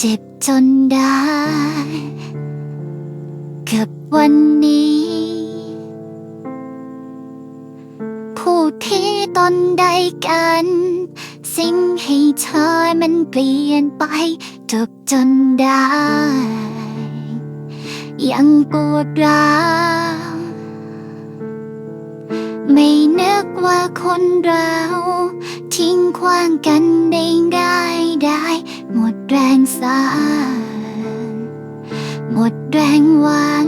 เจ็บจนได้ กับวันนี้ ผู้ที่ตนใดกัน สิ่งให้เธอมันเปลี่ยนไป จบจนได้ ยังปวดร้าวไม่นึกว่าคนเรา ทิ้งขว้างกันได้ง่ายได้ หมดแรงสานหมดแรงหวัง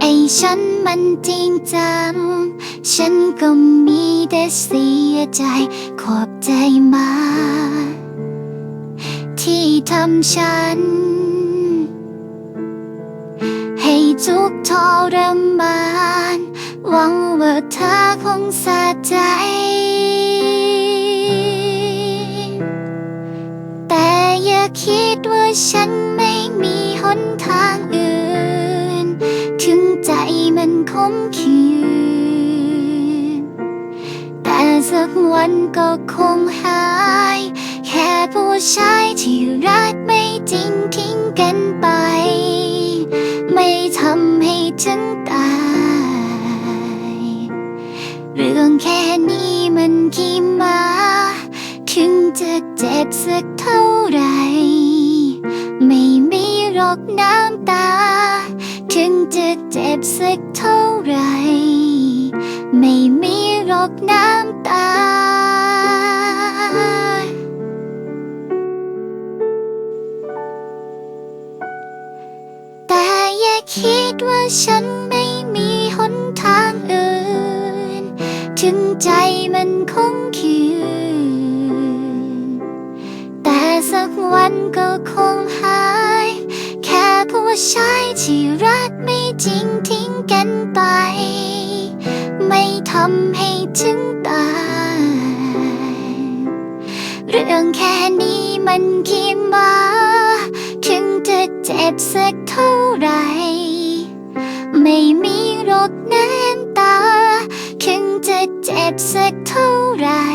ไอ้ฉันมันจริงจัง ฉันก็มีแต่เสียใจ ขอบใจมา ที่ทำฉัน ให้ทุกทรมาน หวังว่าเธอคงสะใจ แต่อย่าคิดว่าฉันไม่มีหนทางอื่น ถึงใจมันคมคืนแต่สักวันก็คงหาย แค่ผู้ชายที่รักไม่จริงทิ้งกันไป ไม่ทำให้ถึงตาย แค่นี้มันกี่มา ถึงจะเจ็บสักเท่าไร ไม่มีรอกน้ำตา ถึงจะเจ็บสักเท่าไร ไม่มีรอกน้ำตา แต่อย่าคิดว่าฉัน งใจมันคงคืนแต่สักวันก็คงหาย แค่ผู้ชายที่รักไม่จริงทิ้งกันไป ไม่ทำให้ถึงตาย เรื่องแค่นี้มันกี่มา ถึงจะเจ็บสักเท่าไหรไม่มีรถ งจะเจ็บสักเท่าไหร